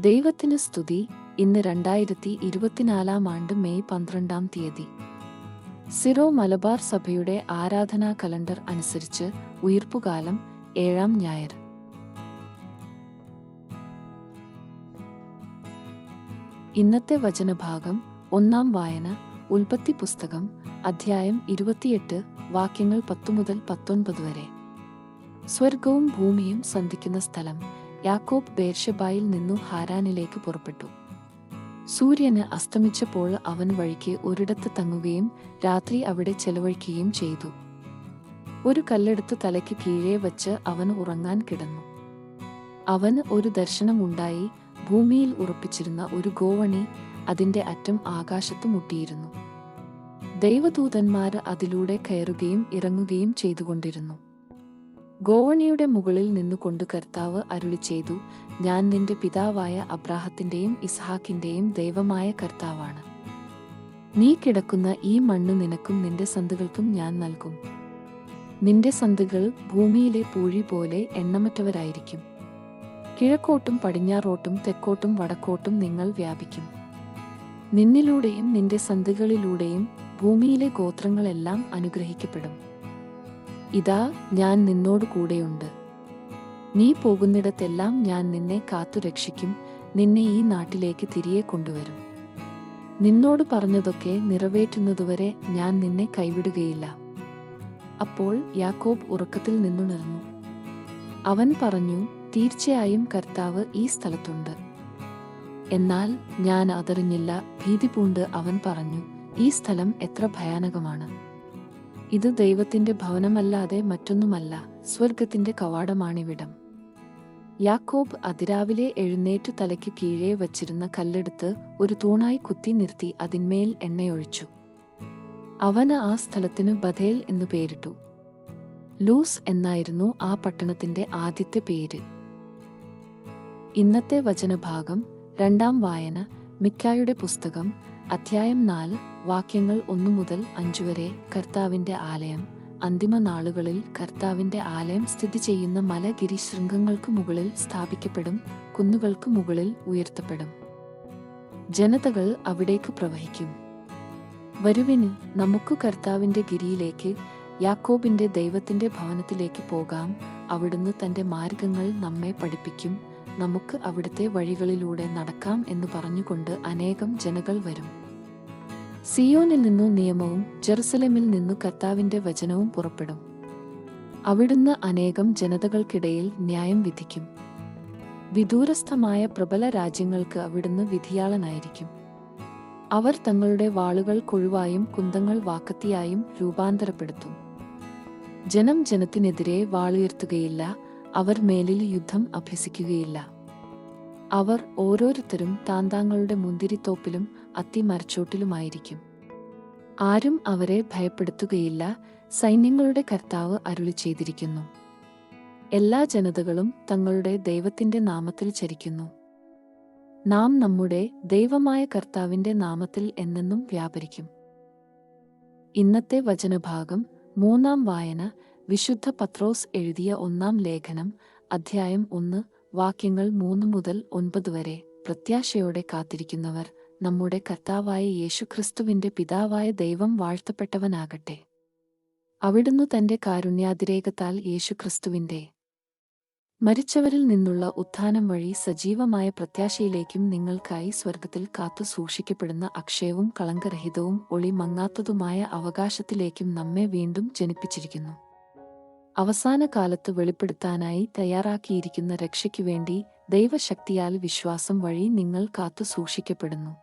ദൈവത്തിന് സ്തുതി. ഇന്ന് രണ്ടായിരത്തി ഇരുപത്തിനാലാം ആണ്ട് മെയ് പന്ത്രണ്ടാം തീയതി. സിറോ മലബാർ സഭയുടെ ആരാധനാ കലണ്ടർ അനുസരിച്ച് ഉയർപ്പുകാലം ഏഴാം ഞായർ. ഇന്നത്തെ വചനഭാഗം ഒന്നാം വായന ഉൽപ്പത്തി പുസ്തകം അധ്യായം ഇരുപത്തിയെട്ട് വാക്യങ്ങൾ പത്തു മുതൽ പത്തൊൻപത് വരെ. സ്വർഗവും ഭൂമിയും സന്ധിക്കുന്ന സ്ഥലം യാക്കോബ് ബേർഷബായിൽ നിന്നു ഹാരാനിലേക്ക് പുറപ്പെട്ടു. സൂര്യന് അസ്തമിച്ചപ്പോൾ അവൻ വഴിക്ക് ഒരിടത്ത് തങ്ങുകയും രാത്രി അവിടെ ചെലവഴിക്കുകയും ചെയ്തു. ഒരു കല്ലെടുത്ത് തലയ്ക്ക് കീഴേ വച്ച് അവൻ ഉറങ്ങാൻ കിടന്നു. അവന് ഒരു ദർശനമുണ്ടായി ഭൂമിയിൽ ഉറപ്പിച്ചിരുന്ന ഒരു ഗോവണി അതിന്റെ അറ്റം ആകാശത്ത് മുട്ടിയിരുന്നു. ദൈവദൂതന്മാർ അതിലൂടെ കയറുകയും ഇറങ്ങുകയും ചെയ്തുകൊണ്ടിരുന്നു. ഗോവണിയുടെ മുകളിൽ നിന്നുകൊണ്ട് കർത്താവ് അരുളി ചെയ്തു ഞാൻ നിന്റെ പിതാവായ അബ്രാഹത്തിന്റെയും ഇസ്ഹാക്കിന്റെയും ദൈവമായ കർത്താവാണ്. നീ കിടക്കുന്ന ഈ മണ്ണ് നിനക്കും നിന്റെ സന്തുകൾക്കും ഞാൻ നൽകും. നിന്റെ സന്തുകൾ ഭൂമിയിലെ പൂഴി പോലെ എണ്ണമറ്റവരായിരിക്കും. കിഴക്കോട്ടും പടിഞ്ഞാറോട്ടും തെക്കോട്ടും വടക്കോട്ടും നിങ്ങൾ വ്യാപിക്കും. നിന്നിലൂടെയും നിന്റെ സന്തുകളിലൂടെയും ഭൂമിയിലെ ഗോത്രങ്ങളെല്ലാം അനുഗ്രഹിക്കപ്പെടും. ഇതാ ഞാൻ നിന്നോട് കൂടെയുണ്ട്. നീ പോകുന്നിടത്തെല്ലാം ഞാൻ നിന്നെ കാത്തുരക്ഷിക്കും നിന്നെ ഈ നാട്ടിലേക്ക് തിരികെ കൊണ്ടുവരും. നിന്നോട് പറഞ്ഞതൊക്കെ നിറവേറ്റുന്നതുവരെ ഞാൻ നിന്നെ കൈവിടുകയില്ല. അപ്പോൾ യാക്കോബ് ഉറക്കത്തിൽ നിന്നുണർന്നു. അവൻ പറഞ്ഞു തീർച്ചയായും കർത്താവ് ഈ സ്ഥലത്തുണ്ട്. എന്നാൽ ഞാൻ അതറിഞ്ഞില്ല ഭീതിപൂണ്ട് അവൻ പറഞ്ഞു ഈ സ്ഥലം എത്ര ഭയാനകമാണ്. ഇത് ദൈവത്തിന്റെ ഭവനമല്ലാതെ മറ്റൊന്നുമല്ല സ്വർഗത്തിന്റെ കവാടമാണിവിടം. യാക്കോബ് അതിരാവിലെ എഴുന്നേറ്റു തലയ്ക്ക് കീഴേ വച്ചിരുന്ന കല്ലെടുത്ത് ഒരു തൂണായി കുത്തി നിർത്തി അതിന്മേൽ എണ്ണയൊഴിച്ചു. അവന് ആ സ്ഥലത്തിന് ബഥേൽ എന്നു പേരിട്ടു. ലൂസ് എന്നായിരുന്നു ആ പട്ടണത്തിന്റെ ആദ്യത്തെ പേര്. ഇന്നത്തെ വചനഭാഗം രണ്ടാം വായന മിക്കായുടെ പുസ്തകം അധ്യായം നാല് വാക്യങ്ങൾ ഒന്നു മുതൽ അഞ്ചു വരെ കർത്താവിന്റെ ആലയം. അന്തിമ നാളുകളിൽ കർത്താവിന്റെ ആലയം സ്ഥിതി ചെയ്യുന്ന മലഗിരി ശൃംഗങ്ങൾക്ക് മുകളിൽ സ്ഥാപിക്കപ്പെടും കുന്നുകൾക്ക് മുകളിൽ ഉയർത്തപ്പെടും. ജനതകൾ അവിടേക്ക് പ്രവഹിക്കും. വരുവിന് നമുക്ക് കർത്താവിന്റെ ഗിരിയിലേക്ക് യാക്കോബിന്റെ ദൈവത്തിന്റെ ഭവനത്തിലേക്ക് പോകാം. അവിടുന്ന് തന്റെ മാർഗങ്ങൾ നമ്മെ പഠിപ്പിക്കും. നമുക്ക് അവിടുത്തെ വഴികളിലൂടെ നടക്കാം എന്ന് പറഞ്ഞുകൊണ്ട് അനേകം ജനകൾ വരും. സിയോനിൽ നിന്നു നിയമവും ജെറുസലേമിൽ നിന്നു കർത്താവിന്റെ വചനവും പുറപ്പെടും. അവിടുന്ന് അനേകം ജനതകൾക്കിടയിൽ ന്യായം വിധിക്കും. വിദൂരസ്ഥമായ പ്രബല രാജ്യങ്ങൾക്ക് അവിടുന്ന് വിധിയാളനായിരിക്കും. അവർ തങ്ങളുടെ വാളുകൾ കൊഴുവായും കുന്തങ്ങൾ വാക്കത്തിയായും രൂപാന്തരപ്പെടുത്തും. ജനം ജനത്തിനെതിരെ വാളുയർത്തുകയില്ല അവർ മേലിൽ യുദ്ധം അഭ്യസിക്കുകയില്ല. അവർ ഓരോരുത്തരും താന്താങ്ങളുടെ മുന്തിരിത്തോപ്പിലും അത്തിമരച്ചോട്ടിലുമായിരിക്കും. ആരും അവരെ ഭയപ്പെടുത്തുകയില്ല. സൈന്യങ്ങളുടെ കർത്താവ് അരുളി ചെയ്തിരിക്കുന്നു. എല്ലാ ജനതകളും തങ്ങളുടെ ദൈവത്തിന്റെ നാമത്തിൽ ചരിക്കുന്നു. നാം നമ്മുടെ ദൈവമായ കർത്താവിന്റെ നാമത്തിൽ എന്നെന്നും വ്യാപരിക്കും. ഇന്നത്തെ വചനഭാഗം മൂന്നാം വായന വിശുദ്ധ പത്രോസ് എഴുതിയ ഒന്നാം ലേഖനം അധ്യായം ഒന്ന് വാക്യങ്ങൾ മൂന്ന് മുതൽ ഒൻപത് വരെ. പ്രത്യാശയോടെ കാത്തിരിക്കുന്നവർ നമ്മുടെ കർത്താവായ യേശുക്രിസ്തുവിന്റെ പിതാവായ ദൈവം വാഴ്ത്തപ്പെട്ടവനാകട്ടെ. അവിടുന്ന് തന്റെ കാരുണ്യാതിരേകത്താൽ യേശുക്രിസ്തുവിന്റെ മരിച്ചവരിൽ നിന്നുള്ള ഉത്ഥാനം വഴി സജീവമായ പ്രത്യാശയിലേക്കും നിങ്ങൾക്കായി സ്വർഗത്തിൽ കാത്തു സൂക്ഷിക്കപ്പെടുന്ന അക്ഷയവും കളങ്കരഹിതവും ഒളിമങ്ങാത്തതുമായ അവകാശത്തിലേക്കും നമ്മെ വീണ്ടും ജനിപ്പിച്ചിരിക്കുന്നു. അവസാന കാലത്ത് വെളിപ്പെടുത്താനായി തയ്യാറാക്കിയിരിക്കുന്ന രക്ഷയ്ക്കു വേണ്ടി ദൈവശക്തിയാൽ വിശ്വാസം വഴി നിങ്ങൾ കാത്തു സൂക്ഷിക്കപ്പെടുന്നു.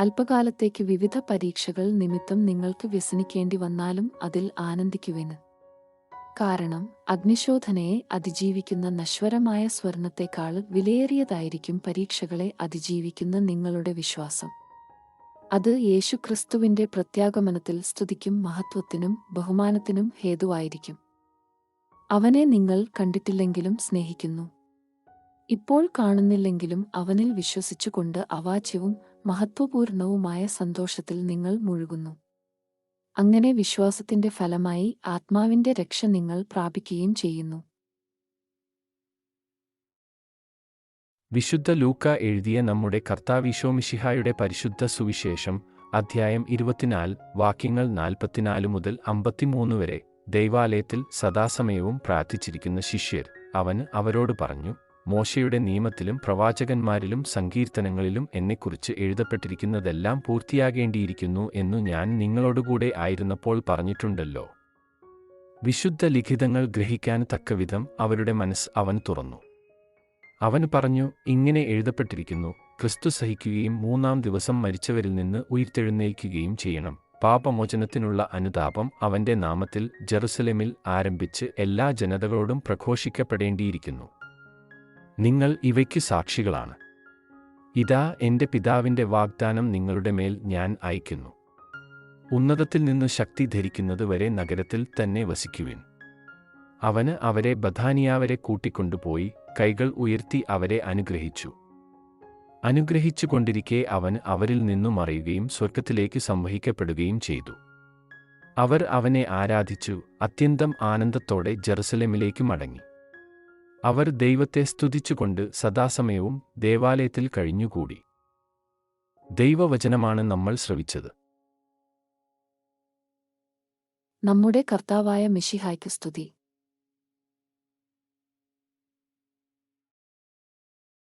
അല്പകാലത്തേക്ക് വിവിധ പരീക്ഷകൾ നിമിത്തം നിങ്ങൾക്ക് വ്യസനിക്കേണ്ടി വന്നാലും അതിൽ ആനന്ദിക്കുവെന്ന് കാരണം അഗ്നിശോധനയെ അതിജീവിക്കുന്ന നശ്വരമായ സ്വർണത്തെക്കാൾ വിലയേറിയതായിരിക്കും പരീക്ഷകളെ അതിജീവിക്കുന്ന നിങ്ങളുടെ വിശ്വാസം. അത് യേശുക്രിസ്തുവിന്റെ പ്രത്യാഗമനത്തിൽ സ്തുതിക്കും മഹത്വത്തിനും ബഹുമാനത്തിനും ഹേതുവായിരിക്കും. അവനെ നിങ്ങൾ കണ്ടിട്ടില്ലെങ്കിലും സ്നേഹിക്കുന്നു. ഇപ്പോൾ കാണുന്നില്ലെങ്കിലും അവനിൽ വിശ്വസിച്ചുകൊണ്ട് അവാച്യവും മഹത്വപൂർണവുമായ സന്തോഷത്തിൽ നിങ്ങൾ മുഴുകുന്നു. അങ്ങനെ വിശ്വാസത്തിന്റെ ഫലമായി ആത്മാവിന്റെ രക്ഷ നിങ്ങൾ പ്രാപിക്കുകയും ചെയ്യുന്നു. വിശുദ്ധ ലൂക്ക എഴുതിയ നമ്മുടെ കർത്താവിശോമിഷിഹായുടെ പരിശുദ്ധ സുവിശേഷം അധ്യായം ഇരുപത്തിനാല് വാക്യങ്ങൾ നാൽപ്പത്തിനാല് മുതൽ അമ്പത്തിമൂന്ന് വരെ. ദൈവാലയത്തിൽ സദാസമയവും പ്രാർത്ഥിച്ചിരിക്കുന്ന ശിഷ്യർ അവന് അവരോട് പറഞ്ഞു മോശയുടെ നിയമത്തിലും പ്രവാചകന്മാരിലും സങ്കീർത്തനങ്ങളിലും എന്നെക്കുറിച്ച് എഴുതപ്പെട്ടിരിക്കുന്നതെല്ലാം പൂർത്തിയാകേണ്ടിയിരിക്കുന്നു എന്നു ഞാൻ നിങ്ങളോടുകൂടെ ആയിരുന്നപ്പോൾ പറഞ്ഞിട്ടുണ്ടല്ലോ. വിശുദ്ധ ലിഖിതങ്ങൾ ഗ്രഹിക്കാൻ തക്കവിധം അവരുടെ മനസ്സ് അവൻ തുറന്നു. അവൻ പറഞ്ഞു ഇങ്ങനെ എഴുതപ്പെട്ടിരിക്കുന്നു ക്രിസ്തു സഹിക്കുകയും മൂന്നാം ദിവസം മരിച്ചവരിൽ നിന്ന് ഉയർത്തെഴുന്നേൽക്കുകയും ചെയ്യണം. പാപമോചനത്തിനുള്ള അനുതാപം അവന്റെ നാമത്തിൽ ജെറുസലേമിൽ ആരംഭിച്ച് എല്ലാ ജനതകളോടും പ്രഘോഷിക്കപ്പെടേണ്ടിയിരിക്കുന്നു. നിങ്ങൾ ഇവയ്ക്ക് സാക്ഷികളാണ്. ഇതാ എന്റെ പിതാവിന്റെ വാഗ്ദാനം നിങ്ങളുടെ മേൽ ഞാൻ അയക്കുന്നു ഉന്നതത്തിൽ നിന്ന് ശക്തി ധരിക്കുന്നതുവരെ നഗരത്തിൽ തന്നെ വസിക്കുവിൻ. അവന് അവരെ ബഥാനിയാവരെ കൂട്ടിക്കൊണ്ടുപോയി കൈകൾ ഉയർത്തി അവരെ അനുഗ്രഹിച്ചു. അനുഗ്രഹിച്ചുകൊണ്ടിരിക്കെ അവൻ അവരിൽ നിന്നും അറിയുകയും സ്വർഗത്തിലേക്ക് സംവഹിക്കപ്പെടുകയും ചെയ്തു. അവർ അവനെ ആരാധിച്ചു അത്യന്തം ആനന്ദത്തോടെ ജെറുസലേമിലേക്ക് മടങ്ങി. അവർ ദൈവത്തെ സ്തുതിച്ചുകൊണ്ട് സദാസമയവും ദേവാലയത്തിൽ കഴിഞ്ഞുകൂടി. ദൈവവചനമാണ് നമ്മൾ ശ്രവിച്ചത്. നമ്മുടെ കർത്താവായ മിഷിഹായ്ക്ക് സ്തുതി.